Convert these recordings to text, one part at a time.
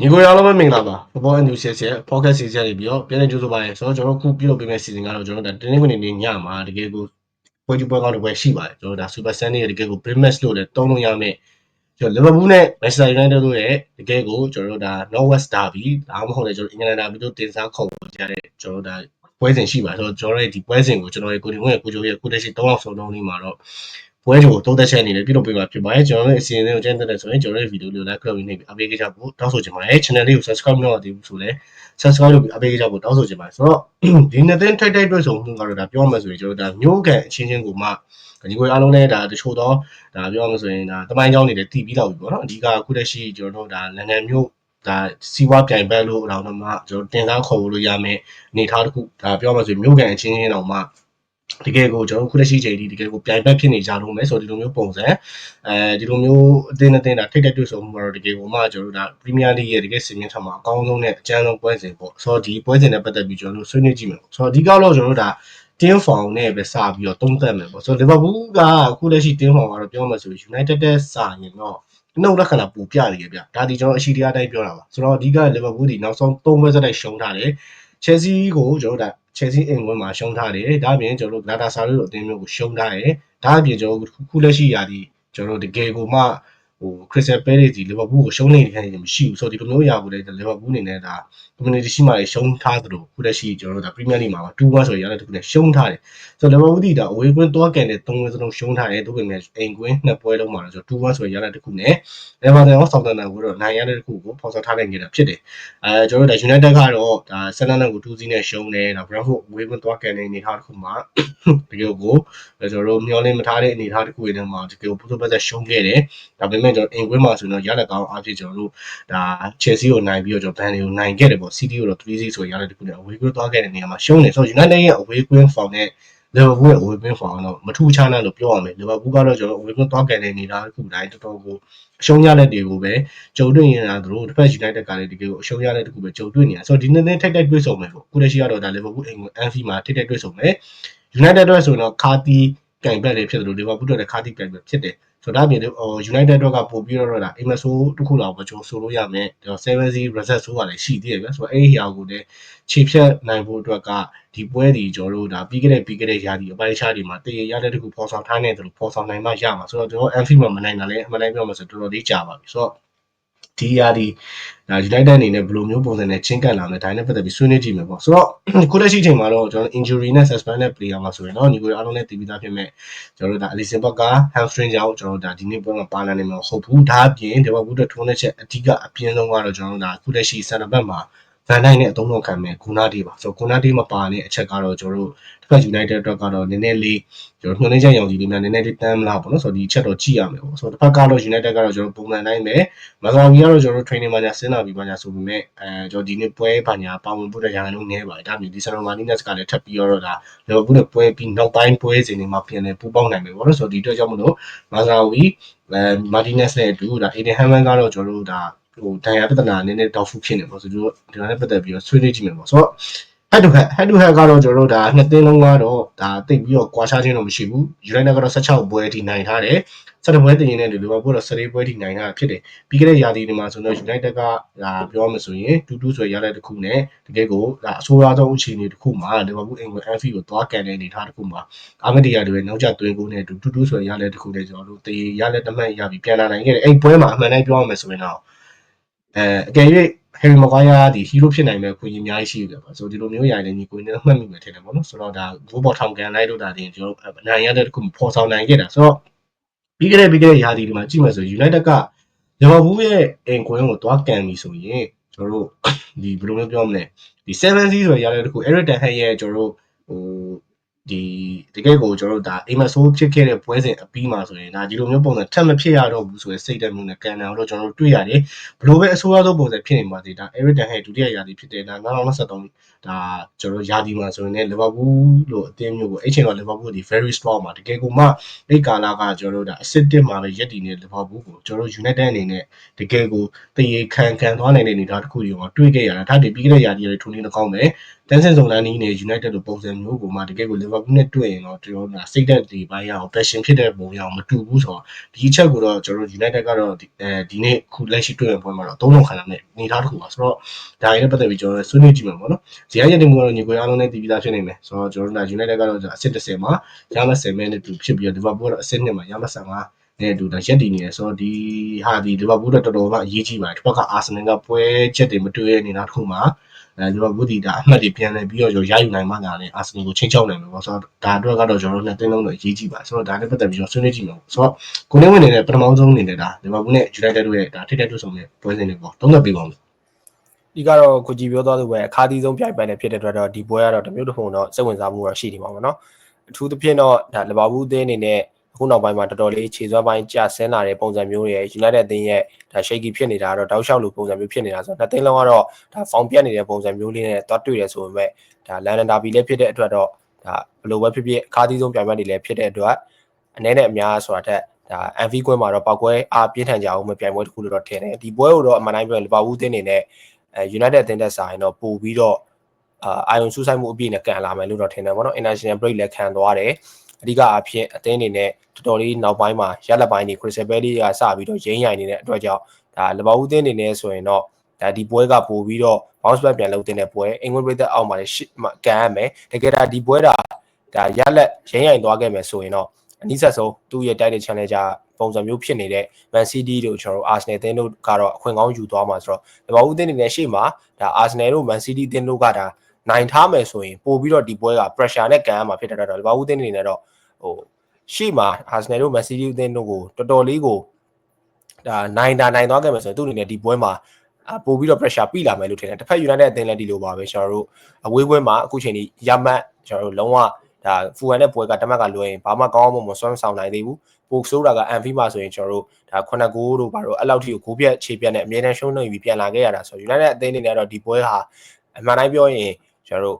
ညီကိုရောင်းလို့မင်္ဂလာပါ Football Enthusiast ရဲ့ podcast series တွေပြီးတော့ပြန်လည်ကြိုဆိုပါရစေဆိုတော့ကျွန်တော်တို့ခုပြုလုပ်ပေးမယ့် season ကတော့ကျွန်တော်တို့ဒါတင်းနေဝင်နေညမှာတကယ်ကိုပွဲကျပွဲကောင်းတစ်ပွဲရှိပါတယ်ကျွန်တော်တို့ဒါ Super Sunday ရဲ့တကယ်ကို Big Match လို့လည်းတုံးလို့ရမယ့်ကျွန်တော် Liverpool နဲ့ Manchester United တို့ရဲ့တကယ်ကိုကျွန်တော်တို့ဒါ Northwest Derby ဒါမှမဟုတ်လည်းကျွန်တော် England Derby တို့တင်စားခေါ်ကြတဲ့ကျွန်တော်တို့ဒါပွဲစဉ်ရှိပါတယ်ဆိုတော့ကျွန်တော်ရဲ့ဒီပွဲစဉ်ကိုကျွန်တော်ရဲ့ကိုဒီဝင်ကိုချိုရဲ့ကိုတက်ရှိ3လောက်ဆုံးလုံးလေးမှာတော့ ပွဲကြိုသုံးသက်ချက်အနေနဲ့ပြုလုပ်ပေးမှာဖြစ်ပါတယ်ကျွန်တော်ရဲ့အစီအစဉ်ကိုကျန်းတဲ့ဆိုရင်ကျွန်တော်ရဲ့ဗီဒီယိုလေးကို like လုပ်ပြီးနေပြီးအပေးကြဖို့တောင်းဆိုချင်ပါတယ် channel လေးကို subscribe မလုပ်ရသေးဘူးဆိုလည်း subscribe လုပ်ပြီးအပေးကြဖို့တောင်းဆိုချင်ပါတယ်ဆိုတော့ဒီနှစ်သိန်းထိုက်ထိုက်တွေ့ဆုံမှုကတော့ဒါပြောမှဆိုရင်ကျွန်တော်ဒါမျိုးကန်အချင်းချင်းကိုမှဒီကိုအားလုံးလည်းဒါတချို့တော့ဒါပြောမှဆိုရင်ဒါတမိုင်းကြောင်းနေတယ်တည်ပြီးတော့ပြီပေါ့နော်အဓိကအခုတည်းရှိကျွန်တော်တို့ဒါလန်ဒန်မျိုးဒါစီးပွားပြိုင်ဘက်လို့တော့မှကျွန်တော်တင်စားခေါ်လို့ရမယ်အနေထားတစ်ခုဒါပြောမှဆိုရင်မျိုးကန်အချင်းချင်းတော့မှ တကယ်ကိုကျွန်တော်ခုလက်ရှိချိန်ဒီတကယ်ကိုပြိုင်ဘက်ဖြစ်နေကြလို့မယ်ဆိုတော့ဒီလိုမျိုးပုံစံအဲဒီလိုမျိုးအတင်းအတင်းဒါထိတ်တက်တွေ့ဆုံမှုကတော့တကယ်ကိုမှကျွန်တော်တို့ဒါ Premier League ရဲ့တကယ်စင်မြင့်ထမှာအကောင်းဆုံးနဲ့အကျန်းဆုံးပွဲစဉ်ပေါ့ဆိုတော့ဒီပွဲစဉ်နဲ့ပတ်သက်ပြီးကျွန်တော်တို့ဆွေးနွေးကြည့်မယ်ပေါ့ဆိုတော့အဓိကတော့ကျွန်တော်တို့ဒါ team form နဲ့ပဲစပြီးတော့သုံးသပ်မယ်ပေါ့ဆိုတော့ Liverpool ကအခုလက်ရှိ team form ကတော့ပြောမှဆိုရင် United တဲ့စာရင်တော့နှုတ်လက္ခဏာပူပြနေကြဗျဒါဒီကျွန်တော်အရှိတရားတိုင်းပြောတာပါဆိုတော့အဓိက Liverpool ဒီနောက်ဆုံး၃ပွဲစတိုက်ရှုံးထားတယ် Chelsea ကိုကျွန်တော်တို့ဒါ Chelsea အိမ်ဝင်မှာရှုံးထားတယ်ဒါအပြင်ကျွန်တော်တို့ Galatasaray တို့အသင်းမျိုးကိုရှုံးထားတယ်ဒါအပြင်ကျွန်တော်တို့ခုလက်ရှိရာဒီကျွန်တော်တို့တကယ်ကိုမှ ဟို Crystal Palace ဒီ Liverpool ကိုရှုံးနေတဲ့ခံနေမရှိဘူးဆိုတော့ဒီလိုမျိုးရာကိုလည်း Liverpool အနေနဲ့ဒါ community ရှိမှလည်းရှုံးထားသလိုခုလက်ရှိကျွန်တော်တို့ဒါ Premier League မှာပါ2-1ဆိုရတဲ့တခုနဲ့ရှုံးထားတယ်ဆိုတော့ Liverpool ဒီဒါ away ကွင်းတွားကန်တဲ့3ပွဲစလုံးရှုံးထားတယ်တို့ပေမဲ့အိမ်ကွင်းနှစ်ပွဲလုံးမှာတော့ကျွန်တော်2-1ဆိုရတဲ့တခုနဲ့ Everton ရော Southampton ကိုတော့နိုင်ရတဲ့တခုကိုဖော်ဆောင်ထားနိုင်ခဲ့တာဖြစ်တယ်အဲကျွန်တော်တို့ဒါ United ကတော့ဒါ Sunderland ကို2-0နဲ့ရှုံးတယ်ဒါ Brentford away ကွင်းတွားကန်တဲ့အနေအထားတစ်ခုမှာတကယ်ကိုကျွန်တော်တို့မျှော်လင့်မထားတဲ့အနေအထားတစ်ခုတွေထဲမှာတကယ်ကိုပုံစံပတ်သက်ရှုံးခဲ့တယ်ဒါပေမဲ့ကျွန်တော်အိမ်ကွင်းမှာဆိုတော့ရတဲ့ကောင်းအားဖြင့်ကျွန်တော်တို့ဒါ Chelsea ကိုနိုင်ပြီးတော့ကျွန်တော် Burnley ကိုနိုင်ခဲ့တယ်ပေါ့ City ကိုတော့3-0ဆိုရတဲ့တခုနဲ့ away ကွင်းသွားခဲ့တဲ့နေရာမှာရှုံးတယ်ဆိုတော့ United ရဲ့ away ကွင်း form နဲ့ Liverpool ရဲ့ away ကွင်း form ကတော့မထူးခြားနဲ့လို့ပြောရမယ် Liverpool ကတော့ကျွန်တော် away ကွင်းသွားခဲ့တဲ့နေရာတစ်ခုတိုင်းတော်တော်ကိုအရှုံးရတဲ့တွေကိုပဲကြုံတွေ့နေတာတို့တစ်ဖက် United ကလည်းတကယ်ကိုအရှုံးရတဲ့တခုပဲကြုံတွေ့နေတာဆိုတော့ဒီနေ့နဲ့ထိုက်တိုက်တွေ့ဆုံမယ်ပေါ့ခုလက်ရှိကတော့ဒါ Liverpool အိမ်ကွင်း Anfield မှာထိတိုက်တွေ့ဆုံမယ် United အတွက်ဆိုရင်တော့ခါတီကင်ဘက်လေးဖြစ်တယ်လို့ Liverpool အတွက်လည်းခါတီကင်ဘက်ဖြစ်တယ် ဆိုတော့ဒါပြင်ဟို United အတွက်ကပို့ပြီးတော့ဒါအိမ်မဆိုးတစ်ခုလောက်ပဲကျွန်တော်ဆိုလို့ရမယ်7-0 result ဆိုးကလည်းရှိသေးတယ်ဗျဆိုတော့အဲ့ဒီဟာကိုလည်းခြေဖြတ်နိုင်ဖို့အတွက်ကဒီပွဲဒီကျွန်တော်တို့ဒါပြီးခဲ့တဲ့ပြီးခဲ့တဲ့ရာသီအပိုင်းခြားတွေမှာတည်ရတဲ့တခုပေါ်ဆောင်ထားနေတယ်လို့ပေါ်ဆောင်နိုင်မှရမှာဆိုတော့ကျွန်တော် Anfield မှာမနိုင်တာလည်းအမှန်တိုင်းပြောမှဆိုတော်တော်လေးကြာပါပြီဆိုတော့ ဒီရာဒီဒါ United အနေနဲ့ဘယ်လိုမျိုးပုံစံနဲ့ချင်းကပ်လာမလဲဒါနဲ့ပတ်သက်ပြီးဆွေးနွေးကြည့်မယ်ပေါ့ဆိုတော့ခုလက်ရှိချိန်မှာတော့ကျွန်တော် injury နဲ့ suspended player မှာဆိုရင်တော့ညီကိုအားလုံးနဲ့တည်ပြီးသားဖြစ်မဲ့ကျွန်တော်တို့ဒါ Alisson Becker hamstring ကြောင့်ကျွန်တော်တို့ဒါဒီနေ့ပွဲမှာပါလာနေမှာဟုတ်ဘူးဒါအပြင်ဒီဘက်ဘူးတဲ့ထုံးတဲ့ချက်အဓိကအပြင်းဆုံးကတော့ကျွန်တော်တို့ဒါခုလက်ရှိ center back မှာ ဗန်ဒိုင်နဲ့အသုံးတော့ခံမဲ့ဂူနာဒီပါဆိုတော့ဂူနာဒီမပါတဲ့အချက်ကတော့ကျွန်တော်တို့တစ်ဖက် United အတွက်ကတော့နည်းနည်းလေးကျွန်တော်ညှို့နှင်းချက်ရောင်ကြီးလေးများနည်းနည်းလေးတမ်းမလားပေါ့နော်ဆိုတော့ဒီချက်တော့ကြည့်ရမယ်ပေါ့ဆိုတော့တစ်ဖက်ကတော့ United ကတော့ကျွန်တော်ပုံမှန်တိုင်းပဲမဇော်ကြီးကတော့ကျွန်တော်တို့ training မှာညာဆင်းလာပြီးပါညာဆိုပေမဲ့အဲကျွန်တော်ဒီနေ့ပွဲပါညာပါဝင်ဖို့တဲ့ရာခိုင်နှုန်းနည်းပါတယ်ဒါမျိုးဒီဆန်မာနီနက်စ်ကလည်းထပ်ပြီးတော့ဒါလီဗာပူးနဲ့ပွဲပြီးနောက်ပိုင်းပွဲစဉ်တွေမှာပြန်လည်ပူးပေါင်းနိုင်မယ်ပေါ့နော်ဆိုတော့ဒီအတွက်ကြောင့်မလို့မဇာဝီအဲမာတီနက်စ်နဲ့အတူဒါအေဒင်ဟမ်မန်ကတော့ကျွန်တော်တို့ဒါ ဟိုဒဏ်ရာပြဿနာနည်းနည်းတောက်ဖူးဖြစ်နေပေါ့ဆိုတော့ဒီနဲ့ပတ်သက်ပြီးတော့ဆွေးနွေးကြည့်မယ်ပေါ့ဆိုတော့ head to head head to head ကတော့ကျွန်တော်တို့ဒါနှစ်သင်းလုံးကတော့ဒါတိတ်ပြီးတော့ကွာခြားခြင်းတော့မရှိဘူး United ကတော့16ပွဲထိနိုင်ထားတယ်17ပွဲတင်ရင်လည်းဒီလိုမျိုးတော့14ပွဲထိနိုင်ထားတာဖြစ်တယ်ပြီးခဲ့တဲ့ရာသီတွေမှာဆိုတော့ United ကဒါပြောမှဆိုရင်2-2ဆိုရတဲ့တစ်ခုနဲ့တကယ်ကိုဒါအဆိုးအဆုံးအခြေအနေတစ်ခုမှာ Liverpool England Anfield ကိုသွားကန်တဲ့အနေအထားတစ်ခုမှာအာမဒီယာတွေနောက်ကျသွင်းကိုနဲ့2-2ဆိုရတဲ့တစ်ခုနဲ့ကျွန်တော်တို့တေးရတဲ့တမန်ရပြီးပြန်လာနိုင်ခဲ့တယ်အဲ့ပွဲမှာအမှန်တိုင်းပြောရမယ်ဆိုရင်တော့ အဲအကယ်၍ Harry Maguire ဒီ hero ဖြစ်နိုင်မဲ့ခွင့်ကြီးအများကြီးရှိတယ်ပေါ့ဆိုတော့ဒီလိုမျိုးရိုင်လည်းညီကိုနေမှတ်မိမယ်ထင်တယ်ပေါ့နော်ဆိုတော့ဒါ goal ပေါ်ထောင်ကန်လိုက်လို့ဒါတင်ကျွန်တော်အနိုင်ရတဲ့တခုပေါ်ဆောင်နိုင်ခဲ့တာဆိုတော့ပြီးခဲ့တဲ့ပြီးခဲ့တဲ့ရာသီဒီမှာကြည့်မယ်ဆို United က Liverpool ရဲ့အင်ကွင်းကိုသွားကန်ပြီဆိုရင်ကျွန်တော်တို့ဒီဘယ်လိုမျိုးပြောမလဲဒီ7 0ဆိုရတဲ့တခု Eric Ten Hag ရဲ့ကျွန်တော်တို့ဟို ဒီတကယ်ကိုကျွန်တော်တို့ဒါအိမ်မဆိုးဖြစ်ခဲ့တဲ့ပွဲစဉ်အပြီးမှာဆိုရင်ဒါဒီလိုမျိုးပုံစံထပ်မဖြစ်ရတော့ဘူးဆိုရင်စိတ်တက်မှုနဲ့ကန်တယ်တော့ကျွန်တော်တို့တွေ့ရတယ်ဘလို့ပဲအဆိုးအဆုံးပုံစံဖြစ်နေပါသေးဒါ Eric Ten Hag ဒုတိယရာသီဖြစ်တဲ့ဒါ2023ဒါကျွန်တော်ရာသီမှာဆိုရင်လည်း Liverpool လို့အသင်းမျိုးကိုအဲ့ချိန်တော့ Liverpool ဒီ very strong မှာတကယ်ကိုမှအဲ့ကာလာကကျွန်တော်တို့ဒါ asset တစ်မှာပဲရက်တည်နေ Liverpool ကိုကျွန်တော်တို့ United အနေနဲ့တကယ်ကိုတရေခံခံသွားနိုင်တဲ့အနေအထားတစ်ခုတွေမှာတွေ့ခဲ့ရတာဒါတည်းပြီးခဲ့တဲ့ရာသီတွေထုံးနေတော့ကောင်းတယ် တန်းစင်စုံလန်းနီးနဲ့ United လိုပုံစံမျိုးကိုမှတကယ်ကို Liverpool နဲ့တွေ့ရင်တော့ကျွန်တော်တို့စိတ်သက်တွေပိုင်းရအောင် passion ဖြစ်တဲ့ပုံရအောင်မတူဘူးဆိုတော့ဒီအချက်ကိုတော့ကျွန်တော်တို့ United ကတော့အဲဒီနေ့ခုလက်ရှိတွေ့ရပွဲမှာတော့သုံးလုံးခံရတဲ့အနေအထားတစ်ခုပါဆိုတော့ဒါရင်းနဲ့ပတ်သက်ပြီးကျွန်တော်တို့ဆွေးနွေးကြည့်မှာပေါ့နော်။ဇီယာရည်တင်မှုကတော့ညီကိုအားလုံးနဲ့တည်ပြီးသားဖြစ်နေမယ်။ဆိုတော့ကျွန်တော်တို့ United ကတော့အဆင့်30မှာရမတ်10မိနစ်တူဖြစ်ပြီးတော့ Liverpool ကတော့အဆင့်2မှာရမတ်15နဲ့အတူဒါရက်တည်နေတယ်ဆိုတော့ဒီဟာဒီလီဗာပူးတော့တော်တော်မှအရေးကြီးပါတယ်တစ်ဖက်ကအာဆင်နယ်ကပွဲချက်တွေမတွေ့ရနေတာတစ်ခုမှာ အဲလီဗာပူးဒီဒါအမှတ်တွေပြန်လဲပြီးတော့ရယူနိုင်မှသာလေအာဆင်နယ်ကိုချိန်ချောက်နိုင်မှာပေါ့ဆိုတော့ဒါအတွက်ကတော့ကျွန်တော်တို့နှစ်သင်းလုံးတော့အရေးကြီးပါဆိုတော့ဒါနဲ့ပတ်သက်ပြီးတော့ဆွေးနွေးကြည့်မှာပေါ့ဆိုတော့ကိုနေဝင်နေတဲ့ပထမဆုံးအနေနဲ့ဒါလီဗာပူးနဲ့ယူနိုက်တက်တို့ရဲ့ဒါထိတဲ့တွေ့ဆုံတဲ့ပွဲစဉ်တွေပေါ့သုံးသပ်ပေးပါဦးဒီကတော့ကိုကြည်ပြောသွားသူပဲအခါသီးဆုံးပြိုင်ပွဲနဲ့ဖြစ်တဲ့အတွက်တော့ဒီပွဲကတော့တမျိုးတစ်ဖုံတော့စိတ်ဝင်စားမှုတော့ရှိနေမှာပေါ့နော်အထူးသဖြင့်တော့ဒါလီဗာပူးအသင်းအနေနဲ့အ ခုနောက်ပိုင်းမှာတော်တော်လေးခြေစွမ်းပိုင်းကျဆင်းလာတဲ့ပုံစံမျိုးတွေ United အသင်းရဲ့ဒါ shaky ဖြစ်နေတာတော့တောက်လျှောက်လိုပုံစံမျိုးဖြစ်နေတာဆိုတော့နှစ်သင်းလုံးကတော့ဒါ form ပြတ်နေတဲ့ပုံစံမျိုးလေးနဲ့သွားတွေ့ရဆိုပေမဲ့ဒါ London Derby လည်းဖြစ်တဲ့အတွက်တော့ဒါဘယ်လိုပဲဖြစ်ဖြစ်အခါသီးဆုံးပြိုင်ပွဲတွေလည်းဖြစ်တဲ့အတွက်အနေနဲ့အများဆိုတာတက်ဒါ MV ကွင်းမှာတော့ပောက်ကွဲအားပြင်းထန်ကြအောင်မပြိုင်ပွဲတစ်ခုလို့တော့ထင်တယ်ဒီပွဲကိုတော့အမှန်တိုင်းပြောလီဗာပူးအသင်းအနေနဲ့အဲ United အသင်းတက်ဆိုင်တော့ပို့ပြီးတော့အာအာယုံဆူဆိုင်မှုအပြည့်နဲ့ကန်လာမယ်လို့တော့ထင်တယ်ဗောနော် International Break လည်းခံသွားတယ် အဓိကအဖြစ်အသင်းအနေနဲ့တော်တော်လေးနောက်ပိုင်းမှာရက်လက်ပိုင်းတွေ Crystal Palace ကစပြီးတော့ရင်းရိုင်နေတဲ့အတွက်ကြောင့်ဒါလဘဝဦးသင်းအနေနဲ့ဆိုရင်တော့ဒါဒီပွဲကပို့ပြီးတော့ bounce back ပြန်လုပ်တဲ့ပွဲအင်္ဂလိပ်ပြည်သက်အောက်မှာလည်းကန်ရမယ်တကယ်ဒါဒီပွဲဒါဒါရက်လက်ရင်းရိုင်သွားခဲ့မယ်ဆိုရင်တော့အနည်းဆက်ဆုံးသူ့ရဲ့ title challenger ပုံစံမျိုးဖြစ်နေတဲ့ Man City တို့ကျွန်တော်တို့ Arsenal အသင်းတို့ကတော့အခွင့်ကောင်းယူသွားမှာဆိုတော့လဘဝဦးသင်းအနေနဲ့ရှေ့မှာဒါ Arsenal တို့ Man City အသင်းတို့ကဒါ နိုင်ထားမယ်ဆိုရင်ပို့ပြီးတော့ဒီပွဲက pressure နဲ့ကန်ရမှာဖြစ်တဲ့တော့လဘဝဦးသင်းအနေနဲ့တော့ဟိုရှေ့မှာ Arsenal တို့ Man City အသင်းတို့ကိုတော်တော်လေးကိုဒါနိုင်တာနိုင်သွားခဲ့မယ်ဆိုရင်သူ့အနေနဲ့ဒီပွဲမှာပို့ပြီးတော့ pressure ပြလာမယ်လို့ထင်တယ်တစ်ဖက် United အသင်းလည်းဒီလိုပါပဲကျွန်တော်တို့အဝေးပွဲမှာအခုချိန်ဒီရမတ်ကျွန်တော်တို့လုံးဝဒါဖူဟန်တဲ့ပွဲကတမက်ကလွှဲရင်ဘာမှကောင်းအောင်မစွမ်းဆောင်နိုင်သေးဘူးပိုဆိုးတာကအန်ဖီမှာဆိုရင်ကျွန်တော်တို့ဒါခုနှစ်ဂိုးတို့ဘာလို့အဲ့လောက်ထိကိုဂိုးပြက်ခြေပြက်နဲ့အမြဲတမ်းရှုံးနေပြီးပြန်လာခဲ့ရတာဆို United အသင်းအနေနဲ့တော့ဒီပွဲဟာအမှန်တိုင်းပြောရင် ကျွန်တော်တို့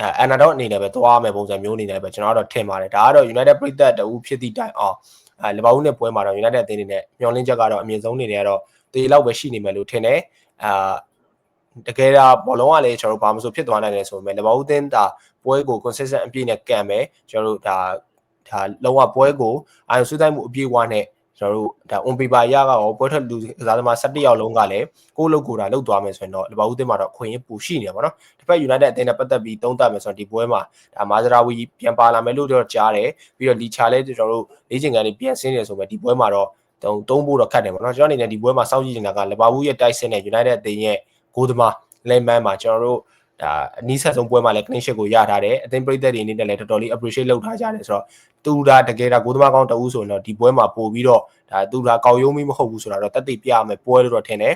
အဲအန်နာတော့အနေနဲ့ပဲသွားမယ်ပုံစံမျိုးအနေနဲ့ပဲကျွန်တော်ကတော့ထင်ပါတယ်ဒါကတော့ United ပြည်သက်တူဖြစ်သည့်တိုင်အောင်အဲလီဗာပူးနဲ့ပွဲမှာတော့ United အသင်းအနေနဲ့မျှော်လင့်ချက်ကတော့အမြင့်ဆုံးအနေနဲ့ကတော့တေလောက်ပဲရှိနေမယ်လို့ထင်တယ်အာတကယ်တော့ဘောလုံးကလည်းကျွန်တော်တို့ဘာမှမဆိုဖြစ်သွားနိုင်တယ်ဆိုပေမဲ့လီဗာပူးအသင်းဒါပွဲကို consistent အပြည့်နဲ့ကန်မယ်ကျွန်တော်တို့ဒါဒါလုံးဝပွဲကိုအာရုံစူးစိုက်မှုအပြည့်အဝနဲ့ ကျွန်တော်တို့ဒါ on paper ရကရောပွဲထွက်လူကစားသမား17ယောက်လုံးကလည်းကိုယ့်လုပ်ကိုယ်တာလုပ်သွားမယ်ဆိုရင်တော့လီဗာပူးအသင်းမှာတော့အခွင့်အရေးပိုရှိနေပါတော့။တစ်ဖက် United အသင်းနဲ့ပတ်သက်ပြီးသုံးသပ်မယ်ဆိုတော့ဒီပွဲမှာဒါမာဇရာဝီပြန်ပါလာမယ်လို့တော့ကြားတယ်။ပြီးတော့လီချာလည်းကျွန်တော်တို့လေ့ကျင့်ခန်းတွေပြန်ဆင်းနေဆိုမဲ့ဒီပွဲမှာတော့တုံးသုံးဖို့တော့ခက်တယ်ပေါ့နော်။ကျွန်တော်အနေနဲ့ဒီပွဲမှာစောင့်ကြည့်နေတာကလီဗာပူးရဲ့တိုက်စစ်နဲ့ United အသင်းရဲ့ဂိုးသမားလဲမန်းမှာကျွန်တော်တို့ ဒါအနည်းဆက်ဆုံးပွဲမှာလည်း clean sheet ကိုရထားတယ်အသင်းပရိသတ်တွေအနေနဲ့လည်းတော်တော်လေး appreciate လုပ်ထားကြတယ်ဆိုတော့သူဒါတကယ်ဒါကိုသမားကောင်းတဦးဆိုရင်တော့ဒီပွဲမှာပို့ပြီးတော့ဒါသူဒါကောက်ရုံးမီးမဟုတ်ဘူးဆိုတာတော့တက်သိပြရမယ်ပွဲလို့တော့ထင်တယ်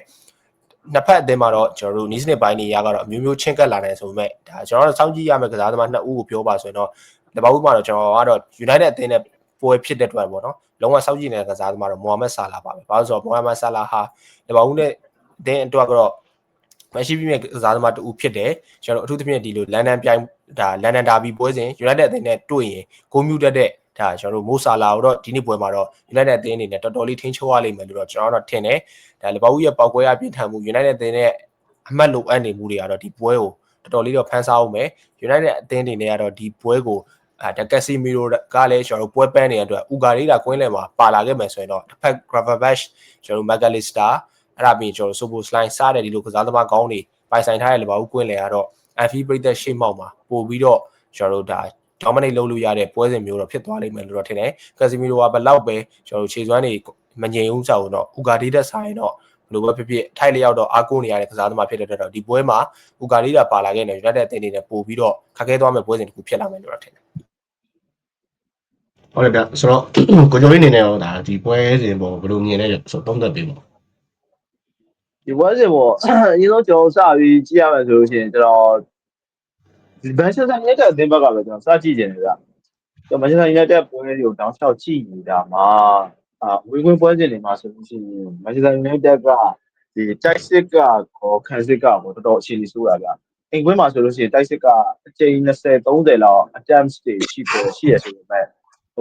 နှစ်ဖက်အသင်းမှာတော့ကျွန်တော်တို့နီးစနစ်ပိုင်းတွေရကတော့အမျိုးမျိုးချင်းကပ်လာတယ်ဆိုပေမဲ့ဒါကျွန်တော်တို့စောင့်ကြည့်ရမယ့်ကစားသမားနှစ်ဦးကိုပြောပါဆိုရင်တော့တပောက်မှာတော့ကျွန်တော်ကတော့ United အသင်းနဲ့ပွဲဖြစ်တဲ့အတွက်ပေါ့နော်လုံးဝစောင့်ကြည့်နေတဲ့ကစားသမားတော့မိုဟာမက်ဆာလာပါပဲဘာလို့ဆိုတော့မိုဟာမက်ဆာလာဟာတပောက်နဲ့အသင်းအတွက်ကတော့ မရှိပြည့်မဲ့ကစားသမားတူဖြစ်တယ်ကျွန်တော်တို့အထူးသဖြင့်ဒီလိုလန်ဒန်ပြိုင်ဒါလန်ဒန်ဒါဘီပွဲစဉ် United အသင်းနဲ့တွေ့ရင်ဂိုးမြူတက်တဲ့ဒါကျွန်တော်တို့မိုဆာလာကိုတော့ဒီနေ့ပွဲမှာတော့ United အသင်းအနေနဲ့တော်တော်လေးထိန်းချုပ်ရလိမ့်မယ်လို့တော့ကျွန်တော်တော့ထင်တယ်ဒါလီဗာပူးရဲ့ပောက်ကွဲအပြင်းထန်မှု United အသင်းနဲ့အမှတ်လိုအပ်နေမှုတွေကတော့ဒီပွဲကိုတော်တော်လေးတော့ဖန်ဆားအောင်မယ် United အသင်းတွေနဲ့ကတော့ဒီပွဲကိုအဲတက်ကက်စီမီရိုကလည်းကျွန်တော်တို့ပွဲပန်းနေတဲ့အတွက်ဥဂါရီလာကွင်းလယ်မှာပါလာခဲ့မယ်ဆိုရင်တော့တစ်ဖက် Gravenberch ကျွန်တော်တို့ Magalista အဲ့ဒါပြီးကျွန်တော်တို့ Sobo Slide စတဲ့ဒီလိုကစားသမားကောင်းတွေပိုင်ဆိုင်ထားတဲ့လဘာဦးကွင်းလေကတော့ Anfield ပြည်သက်ရှေ့မောက်မှာပို့ပြီးတော့ကျွန်တော်တို့ဒါ dominate လုပ်လို့ရတဲ့ပွဲစဉ်မျိုးတော့ဖြစ်သွားလိမ့်မယ်လို့တော့ထင်တယ်။ Casemiro ကဘလောက်ပဲကျွန်တော်တို့ခြေစွမ်းတွေမငြိမ်ဘူးဆိုတော့ Ugarte တက်ဆိုင်တော့ဘလို့ပဲဖြစ်ဖြစ်ထိုက်လျောက်တော့အားကိုးနေရတဲ့ကစားသမားဖြစ်တဲ့အတွက်ဒီပွဲမှာ Ugarte တာပါလာခဲ့တယ် United အသင်းတွေနဲ့ပို့ပြီးတော့ခက်ခဲသွားမယ့်ပွဲစဉ်တစ်ခုဖြစ်လာမယ်လို့တော့ထင်တယ်ဟုတ်ကဲ့ဗျဆိုတော့ကိုကျော်လေးအနေနဲ့ရောဒါဒီပွဲစဉ်ပေါ်ဘယ်လိုမြင်လဲဆိုတော့သုံးသပ်ပေးပါ ဒီပွဲစဉ်ပေါ့အရင်ဆုံးကျွန်တော်စပြီးကြည့်ရမယ်ဆိုလို့ရှိရင်ကျွန်တော်ဘန်ချက်ဆာယူနိုက်တက်အသင်းဘက်ကပဲကျွန်တော်စကြည့်နေတယ်ဗျကျွန်တော်မန်ချက်ဆာယူနိုက်တက်ပွဲတွေကိုတောင်းလျှောက်ကြည့်နေတာမှာအာဝေးကွင်းပွဲစဉ်တွေမှာဆိုလို့ရှိရင်မန်ချက်ဆာယူနိုက်တက်ကဒီတိုက်စစ်ကကောခံစစ်ကကောတော်တော်အခြေအနေဆိုးတာဗျအိမ်ကွင်းမှာဆိုလို့ရှိရင်တိုက်စစ်ကအချိန်20 30လောက် attempts တွေရှိပေါ်ရှိရဆိုပေမဲ့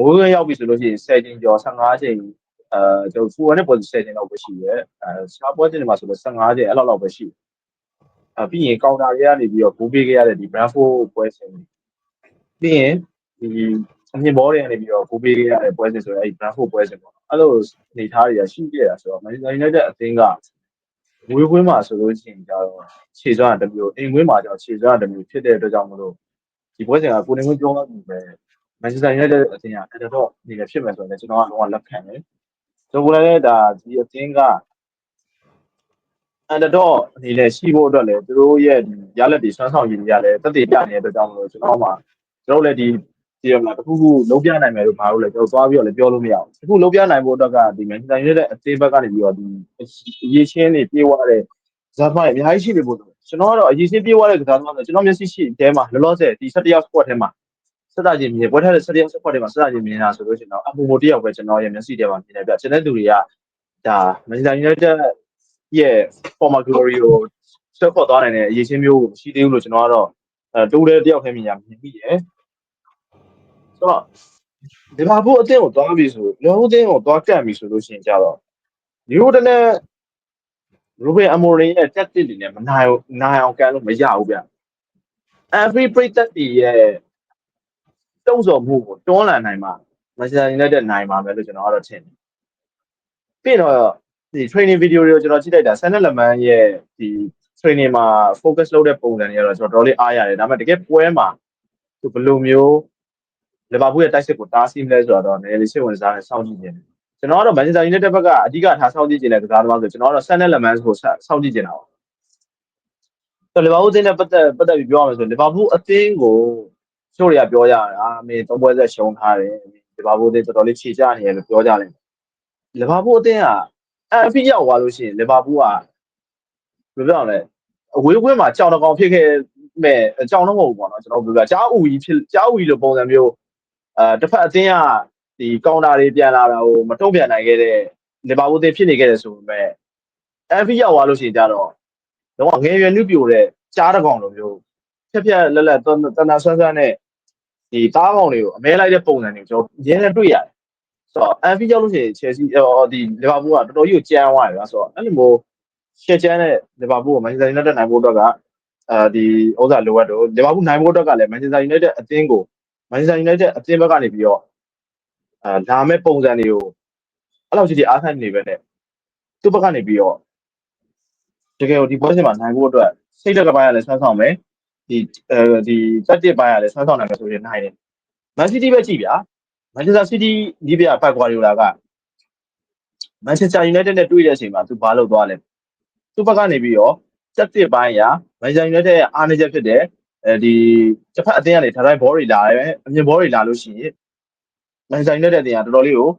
ဝေးကွင်းရောက်ပြီဆိုလို့ရှိရင်10ချိန်ကျော်15ချိန် အဲကျွန်တော်ဖူဝါနဲ့ပေါ်10ချိန်လောက်ပဲရှိရဲအဲစတာပွဲတင်မှာဆိုတော့15ချိန်အဲ့လောက်လောက်ပဲရှိအဲအပြီးရင်ကောင်တာတွေကနေပြီးတော့ဂိုးပေးခဲ့ရတဲ့ဒီ Brentford ပွဲစဉ်ပြီးရင်ဒီအမြင့်ဘောတွေကနေပြီးတော့ဂိုးပေးခဲ့ရတဲ့ပွဲစဉ်ဆိုတော့အဲ့ Brentford ပွဲစဉ်ပေါ့နော်အဲ့လိုနေသားတွေကရှိခဲ့တာဆိုတော့ Manchester United အသင်းကဝေးကွင်းမှာဆိုလို့ရှိရင်ကြတော့ခြေစွမ်းတစ်မျိုးအိမ်ကွင်းမှာကျတော့ခြေစွမ်းတစ်မျိုးဖြစ်တဲ့အတွက်ကြောင့်မလို့ဒီပွဲစဉ်ကကိုနေကွင်းပြောလို့ပဲ Manchester United အသင်းကအဲ့တော့အနေနဲ့ဖြစ်မယ်ဆိုရင်ကျွန်တော်ကလုံးဝလက်ခံတယ် ကျွန်တော်လည်းဒါဒီအသင်းက underdog အနေနဲ့ရှိဖို့အတွက်လည်းသူတို့ရဲ့ဒီရလက်တွေဆွမ်းဆောင်ရည်တွေကလည်းတက်တည်ပြနေတဲ့အတွက်ကြောင့်မလို့ကျွန်တော်မှကျွန်တော်လည်းဒီဒီရမလားတခုခုလုံးပြနိုင်မယ်လို့မဟုတ်လည်းကျွန်တော်သွားပြီးတော့လည်းပြောလို့မရဘူးတခုလုံးပြနိုင်ဖို့အတွက်ကဒီ Manchester United အသေးဘက်ကနေပြီးတော့ဒီအရေးချင်းတွေပြေးသွားတဲ့ဇာတ်မိုင်းအများကြီးရှိနေဖို့ကျွန်တော်ကတော့အရေးချင်းပြေးသွားတဲ့ကစားသမားဆိုကျွန်တော်မျက်စိရှိတဲမှာလောလောဆယ်ဒီ17ရောက် squad ထဲမှာ စတာချင်းမြင်ပွဲထားတဲ့17ရောက် squad ထဲမှာစတာချင်းမြင်တာဆိုလို့ရှိရင်တော့အပူမိုတယောက်ပဲကျွန်တော်ရဲ့မျက်စိထဲမှာမြင်နေပြကျွန်တဲ့သူတွေကဒါ Manchester United ရဲ့ former glory ကိုဆက်ဖော်သွားနိုင်တဲ့အရေးချင်းမျိုးမရှိသေးဘူးလို့ကျွန်တော်ကတော့အဲတိုးတဲ့တယောက်ထဲမြင်ရမြင်မိတယ်ဆိုတော့ဒီမှာဘို့အတင်းကိုသွားပြီဆိုလောအတင်းကိုသွားကတ်ပြီဆိုလို့ရှိရင်ကြတော့ဒီလိုတနဲ့ရူဘင်အမိုရင်ရဲ့ tactic တွေနဲ့မနိုင်နိုင်အောင်ကန်လို့မရဘူးဗျ every break တက်တီရဲ့ တုံးစော်မှုကိုတွန်းလှန်နိုင်မှာ Manchester United နိုင်ပါမယ်လို့ကျွန်တော်ကတော့ထင်တယ်ပြီးတော့ဒီ training video တွေကိုကျွန်တော်ကြည့်လိုက်တာဆန်နက်လမန်ရဲ့ဒီ training မှာ focus လုပ်တဲ့ပုံစံတွေကတော့ကျွန်တော်တော်လေးအားရတယ်ဒါပေမဲ့တကယ်ပွဲမှာသူဘယ်လိုမျိုးလီဗာပူးရဲ့တိုက်စစ်ကိုတားဆီးမလဲဆိုတော့နည်းနည်းလေးစိတ်ဝင်စားနေစောင့်ကြည့်နေတယ်ကျွန်တော်ကတော့ Manchester United ဘက်ကအဓိကထားစောင့်ကြည့်နေတဲ့ကစားသမားဆိုကျွန်တော်ကတော့ဆန်နက်လမန်ကိုစောင့်ကြည့်နေတာပါဆိုလီဗာပူးအသင်းနဲ့ပတ်သက်ပတ်သက်ပြီးပြောရမယ်ဆိုလီဗာပူးအသင်းကို ချို့တွေကပြောကြတာအမေသုံးပွဲဆက်ရှုံးထားတယ်လီဗာပူးအသင်းတော်တော်လေးခြေချနေတယ်လို့ပြောကြတယ်လီဗာပူးအသင်းကအဲ့အဖြစ်ရောက်သွားလို့ရှိရင်လီဗာပူးကဘယ်လိုပြောရလဲအဝေးကွင်းမှာကြောင်တကောင်ဖြစ်ခဲ့မဲ့ကြောင်တော့မဟုတ်ဘူးပေါ့နော်ကျွန်တော်ပြောပြကြားဥကြီးဖြစ်ကြားဥကြီးလိုပုံစံမျိုးအဲတစ်ဖက်အသင်းကဒီကောင်တာတွေပြန်လာတာကိုမတုံ့ပြန်နိုင်ခဲ့တဲ့လီဗာပူးအသင်းဖြစ်နေခဲ့တယ်ဆိုပေမဲ့အဲ့အဖြစ်ရောက်သွားလို့ရှိရင်ကြတော့တော့ငယ်ရွယ်နှုပြိုတဲ့ကြားတကောင်လိုမျိုးဖြက်ဖြက်လက်လက်တန်တန်ဆွမ်းဆွမ်းနဲ့ ဒီတားကောင်တွေကိုအမဲလိုက်တဲ့ပုံစံတွေကိုကျွန်တော်ရင်းနဲ့တွေ့ရတယ်ဆိုတော့အန်ဖီရောက်လို့ရှိရင် Chelsea အော်ဒီလီဗာပူးကတော်တော်ကြီးကိုကြမ်းသွားတယ်ဗျာဆိုတော့အဲ့လိုမျိုးရှက်ချမ်းတဲ့လီဗာပူးကို Manchester United နိုင်ဖို့အတွက်ကအဲဒီဥစ္စာလိုအပ်တော့လီဗာပူးနိုင်ဖို့အတွက်ကလည်း Manchester United အသင်းကို Manchester United အသင်းဘက်ကနေပြီးတော့အဲလာမဲ့ပုံစံတွေကိုအဲ့လောက်ကြီးဒီအားခံနေပဲနဲ့သူ့ဘက်ကနေပြီးတော့တကယ်ကိုဒီပွဲစဉ်မှာနိုင်ဖို့အတွက်စိတ်တက်ကပိုင်းရလဲဆွမ်းဆောင်မယ် ဒီအဲဒီတက်တစ်ပိုင်းရလဲဆွမ်းဆောင်နိုင်မယ်ဆိုရင်နိုင်တယ် Man City ပဲကြည့်ဗျာ Manchester City ဒီပြဖတ်ကွာရီယိုလာက Manchester United နဲ့တွေ့တဲ့အချိန်မှာသူဘာလုပ်သွားလဲသူ့ဘက်ကနေပြီးတော့တက်တစ်ပိုင်းရ Manchester United ရဲ့အားနည်းချက်ဖြစ်တဲ့အဲဒီတစ်ဖက်အသင်းကနေထားတိုင်းဘောတွေလာတယ်အမြင်ဘောတွေလာလို့ရှိရင် Manchester United အသင်းကတော်တော်လေးကို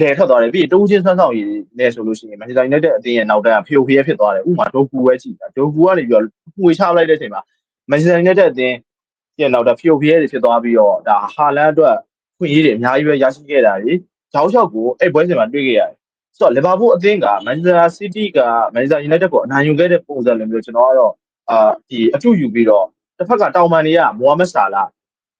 လဲထွက်သွားတယ်ပြီးတိုးချင်းဆန်းဆောင်ရည်နဲ့ဆိုလို့ရှိရင် Manchester United အသင်းရဲ့နောက်တန်းကဖျို့ဖျဲဖြစ်သွားတယ်ဥပမာဒိုကူပဲကြည့်တာဒိုကူကနေပြီးတော့ပွေချလိုက်တဲ့အချိန်မှာ Manchester United အသင်းရဲ့နောက်တန်းဖျို့ဖျဲတွေဖြစ်သွားပြီးတော့ဒါဟာလန်အတွက်ခွင့်ရည်တွေအများကြီးပဲရရှိခဲ့တာလေကြောက်လျှောက်ကိုအဲ့ပွဲစဉ်မှာတွေ့ခဲ့ရတယ်ဆိုတော့လီဗာပူးအသင်းက Manchester City က Manchester United ကိုအနိုင်ယူခဲ့တဲ့ပုံစံလိုမျိုးကျွန်တော်ကတော့အာဒီအထူးယူပြီးတော့တစ်ဖက်ကတောင်ပန်တွေကမိုဟာမက်ဆာလာ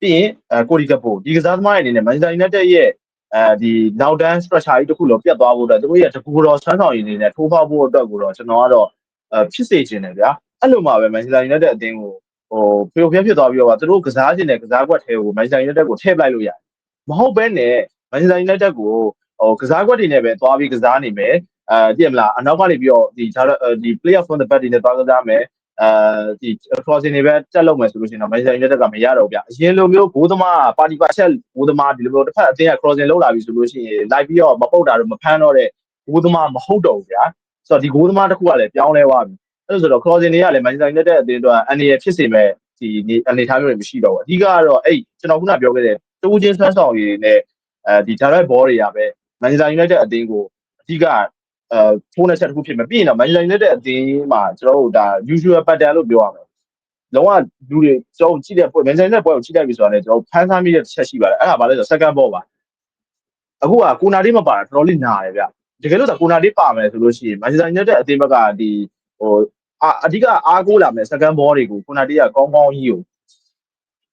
ပြီးရင်အဲကိုဒီကပိုဒီကစားသမားတွေအနေနဲ့ Manchester United ရဲ့အဲဒီနောက်တန်း structure ကြီးတစ်ခုလုံးပြတ်သွားဖို့အတွက်သူတို့ရဲ့တကူတော်ဆန်းဆောင်ရည်နေနဲ့ထိုးဖောက်ဖို့အတွက်ကိုတော့ကျွန်တော်ကတော့အဲဖြစ်စေချင်တယ်ဗျာအဲ့လိုမှပဲ Manchester United အသင်းကို ဟိုဖျို့ဖျက်ဖြစ်သွားပြီးတော့သူတို့ကစားခြင်းနဲ့ကစားကွက်ထဲကို Manchester United ကိုထည့်ပလိုက်လို့ရတယ်မဟုတ်ဘဲနဲ့ Manchester United ကိုဟိုကစားကွက်တွေနဲ့ပဲသွားပြီးကစားနေမယ်အဲကြည့်မလားအနောက်ကနေပြီးတော့ဒီဒီ play off from the back တွေနဲ့သွားကစားမယ်အဲဒီ crossing တွေပဲတက်လုပ်မယ်ဆိုလို့ရှိရင်တော့ Manchester United ကမရတော့ဘူးဗျအရင်လိုမျိုးဂိုးသမားပါတီပါချက်ဂိုးသမားဒီလိုမျိုးတစ်ဖက်အသင်းက crossing လုပ်လာပြီဆိုလို့ရှိရင်လိုက်ပြီးတော့မပုတ်တာတော့မဖမ်းတော့တဲ့ဂိုးသမားမဟုတ်တော့ဘူးဗျာဆိုတော့ဒီဂိုးသမားတစ်ခုကလည်းပြောင်းလဲသွားပြီ အဲ့လိုဆိုတော့ crossing တွေကလည်း Manchester United အသင်းအတွက်အနေရဖြစ်စေမဲ့ဒီအနေထားမျိုးတွေမရှိတော့ဘူးအဓိကကတော့အဲ့ကျွန်တော်ခုနပြောခဲ့တဲ့တိုးချင်းဆွမ်းဆောင်ရည်နဲ့အဲဒီ direct ball တွေကပဲ Manchester United အသင်းကိုအဓိကအဲထိုးနေချက်တစ်ခုဖြစ်မယ်ပြီးရင်တော့ Manchester United အသင်းမှာကျွန်တော်တို့ဒါ usual pattern လို့ပြောရမယ်လုံးဝလူတွေကျွန်တော်ကြည့်တဲ့ပွဲ Manchester United ပွဲကိုကြည့်လိုက်ပြီဆိုတာလည်းကျွန်တော်ဖန်ဆန်းမိတဲ့ချက်ရှိပါတယ်အဲ့ဒါဘာလဲဆိုတော့ second ball ပါအခုကကိုနာလေးမပါတာတော်တော်လေးနာတယ်ဗျတကယ်လို့ဆိုကိုနာလေးပါမယ်ဆိုလို့ရှိရင် Manchester United အသင်းဘက်ကဒီဟို အဓိကအားကိုးလာမယ် second ball တွေကိုကိုနာတီးကကောင်းကောင်းကြီးကို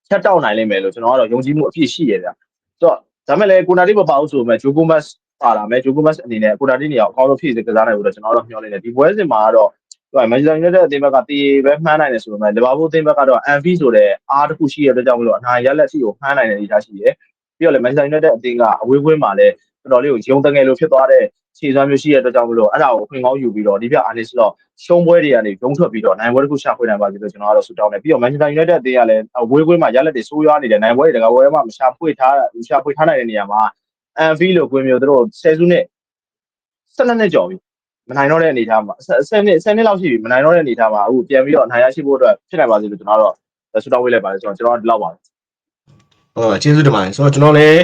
ချက်တောက်နိုင်လိမ့်မယ်လို့ကျွန်တော်ကတော့ယုံကြည်မှုအပြည့်ရှိရဗျဆိုတော့ဒါမဲ့လည်းကိုနာတီးမပါဘူးဆိုပေမဲ့ဂျိုကိုမတ်ပါလာမယ်ဂျိုကိုမတ်အနေနဲ့ကိုနာတီးနေအောင်အကောင်းဆုံးဖြည့်စေကစားနိုင်ဖို့တော့ကျွန်တော်တို့မျှော်လင့်တယ်ဒီပွဲစဉ်မှာကတော့သူက Manchester United အသင်းဘက်ကတည်ပဲမှန်းနိုင်တယ်ဆိုပေမဲ့ Liverpool အသင်းဘက်ကတော့ Anfi ဆိုတဲ့အားတစ်ခုရှိရတဲ့အတွက်ကြောင့်မလို့အနိုင်ရလက်ရှိကိုမှန်းနိုင်တဲ့အနေအထားရှိတယ်ပြီးတော့လည်း Manchester United အသင်းကအဝေးကွင်းမှာလည်းတော်တော်လေးကိုရုံတငယ်လိုဖြစ်သွားတဲ့ ခြေစွမ်းမျိုးရှိရတဲ့အတွက်ကြောင့်မလို့အဲ့ဒါကိုခွင့်ကောင်းယူပြီးတော့ဒီပြအာနစ်တော့ရှုံးပွဲတွေကနေရုံထွက်ပြီးတော့နိုင်ပွဲတစ်ခုရှာဖွေနိုင်ပါစေလို့ကျွန်တော်ကတော့ဆုတောင်းတယ်ပြီးတော့ Manchester United အသင်းကလည်းအဝေးကွင်းမှာရလက်တွေဆိုးရွားနေတယ်နိုင်ပွဲတွေတကပွဲမှာမရှာဖွေထားရှာဖွေထားနိုင်တဲ့နေရာမှာ Anfi လို့ကွင်းမျိုးတို့ဆယ်စုနှစ်12နှစ်ကျော်ပြီမနိုင်တော့တဲ့အနေအထားမှာ10နှစ်10နှစ်လောက်ရှိပြီမနိုင်တော့တဲ့အနေအထားမှာအခုပြန်ပြီးတော့အနိုင်ရရှိဖို့အတွက်ဖြစ်နိုင်ပါစေလို့ကျွန်တော်ကတော့ဆုတောင်းပေးလိုက်ပါတယ်ကျွန်တော်ကျွန်တော်ဒီလောက်ပါဟုတ်ကျေးဇူးတင်ပါတယ်ဆိုတော့ကျွန်တော်လည်း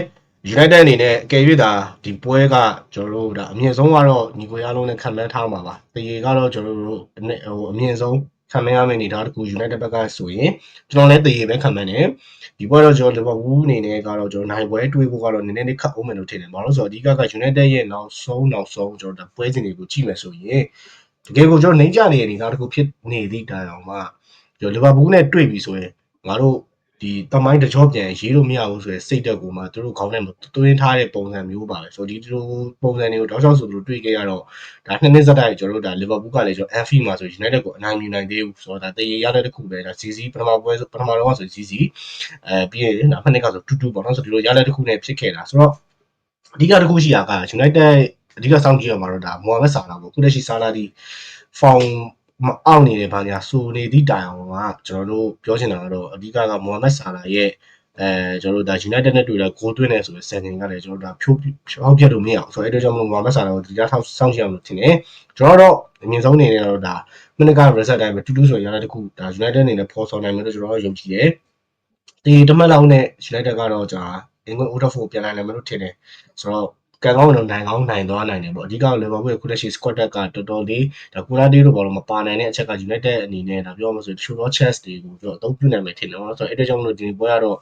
United အနေနဲ့အကယ်၍ဒါဒီပွဲကကျွန်တော်တို့ဒါအမြင့်ဆုံးကတော့ညီကိုရလုံးနဲ့ခံမှန်းထားမှာပါတရေကတော့ကျွန်တော်တို့အနည်းဟိုအမြင့်ဆုံးခံမှန်းရမယ့်အနေထားတစ်ခု United ဘက်ကဆိုရင်ကျွန်တော်လည်းတရေပဲခံမှန်းတယ်ဒီပွဲတော့ကျွန်တော် Liverpool အနေနဲ့ကတော့ကျွန်တော်နိုင်ပွဲတွေးဖို့ကတော့နည်းနည်းလေးခက်အောင်မယ်လို့ထင်တယ်ဘာလို့ဆိုတော့အဓိကက United ရဲ့နောက်ဆုံးနောက်ဆုံးကျွန်တော်တို့ပွဲစဉ်တွေကိုကြည့်မယ်ဆိုရင်တကယ်ကိုကျွန်တော်နှိမ့်ကြနေတဲ့အနေအထားတစ်ခုဖြစ်နေသည့်တိုင်အောင်မှကျွန်တော် Liverpool နဲ့တွေ့ပြီဆိုရင်ငါတို့ ဒီတမိုင်းတကြောပြန်ရေးလို့မရဘူးဆိုရယ်စိတ်တက်ကိုမှသူတို့ခေါင်းထဲမှာတွင်းထားတဲ့ပုံစံမျိုးပါပဲဆိုတော့ဒီလိုပုံစံတွေကိုတောက်လျှောက်ဆိုသူတို့တွေ့ခဲ့ရတော့ဒါနှစ်နှစ်စတိုက်ကျွန်တော်တို့ဒါလီဗာပူးကလည်းကျွန်တော်အန်ဖီမှာဆို United ကိုအနိုင်ယူနိုင်သေးဘူးဆိုတော့ဒါတရေရတဲ့တစ်ခုပဲဒါ CC ပထမပွဲပထမတော့ဆို CC အဲပြီးရင်ဒါဖက်နစ်ကဆိုတူတူပေါ့နော်ဆိုဒီလိုရတဲ့တစ်ခုနဲ့ဖြစ်ခဲ့တာဆိုတော့အဓိကတစ်ခုရှိတာက United အဓိကစောင့်ကြည့်ရမှာတော့ဒါမိုဟာမက်ဆာလာပေါ့ခုလက်ရှိဆာလာဒီ form မအောင်နေတယ်ဘာညာဆိုနေသည့်တိုင်အောင်ကကျွန်တော်တို့ပြောချင်တာကတော့အဓိကကမိုဟာမက်ဆာလာရဲ့အဲကျွန်တော်တို့ဒါ United နဲ့တွေ့တာဂိုးသွင်းနေဆိုတဲ့စံချိန်ကလည်းကျွန်တော်တို့ဒါဖြိုးဖြောက်ပြတ်လို့မရအောင်ဆိုတော့အဲ့ဒါကြောင့်မလို့မိုဟာမက်ဆာလာကိုဒီကြားထောက်စောင့်ကြည့်အောင်လို့ထင်တယ်ကျွန်တော်တော့အမြင့်ဆုံးအနေနဲ့တော့ဒါမိနစ်က reset တိုင်းပဲတူတူဆိုရတဲ့တခုဒါ United အနေနဲ့ဖော်ဆောင်နိုင်မယ်လို့ကျွန်တော်တို့ယုံကြည်တယ်ဒီတမက်လောက်နဲ့ United ကတော့ကျွန်တော်အင်္ဂလိပ် Old Trafford ပြန်နိုင်တယ်မလို့ထင်တယ်ဆိုတော့ ကံကောင်းတော့နိုင်ကောင်းနိုင်သွားနိုင်တယ်ပေါ့အဓိကလီဗာပူးရဲ့ခုလက်ရှိ squad ကတော်တော်လေးဒါကူလာဒေးတို့ဘောလုံးမပါနိုင်တဲ့အချက်က United အနေနဲ့ဒါပြောမှဆိုတချို့တော့ chess တွေကိုကျွန်တော်အသုံးပြုနိုင်မယ်ထင်တယ်ပေါ့နော်ဆိုတော့အဲ့ဒါကြောင့်မလို့ဒီပွဲကတော့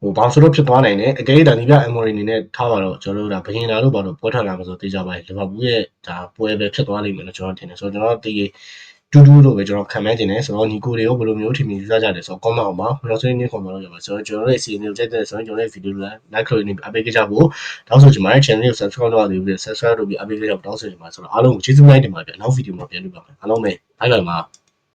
ဟိုဘောင်ဆိုတော့ဖြစ်သွားနိုင်တယ်အကယ်၍ဒါဒီပြ Emory အနေနဲ့ထားပါတော့ကျွန်တော်တို့ဒါဘယင်လာလို့ပါတော့ပွဲထွက်လာမှာဆိုသိကြပါလိမ့်လီဗာပူးရဲ့ဒါပွဲပဲဖြစ်သွားလိမ့်မယ်လို့ကျွန်တော်ထင်တယ်ဆိုတော့ကျွန်တော်ဒီ တူတူလို့ပဲကျွန်တော်ခံမှန်းနေတယ်ဆိုတော့ညီကိုတွေရောဘယ်လိုမျိုးထင်မြင်ယူဆကြတယ်ဆိုတော့ comment အောင်ပါကျွန်တော်ဆွေးနွေးခွန်ပါလို့ရပါဆိုတော့ကျွန်တော်ရဲ့အစီအစဉ်ကိုကြိုက်တဲ့ဆိုရင်ကျွန်တော်ရဲ့ video ကို like လုပ်နေအပေးကြဖို့တောင်းဆိုချင်ပါတယ် channel ကို subscribe လုပ်ရသေးဘူး subscribe လုပ်ပြီးအပေးကြဖို့တောင်းဆိုချင်ပါတယ်ဆိုတော့အားလုံးကိုကျေးဇူးများတင်ပါတယ်ဗျနောက် video မှာပြန်တွေ့ပါမယ်အားလုံးပဲ bye bye ပါ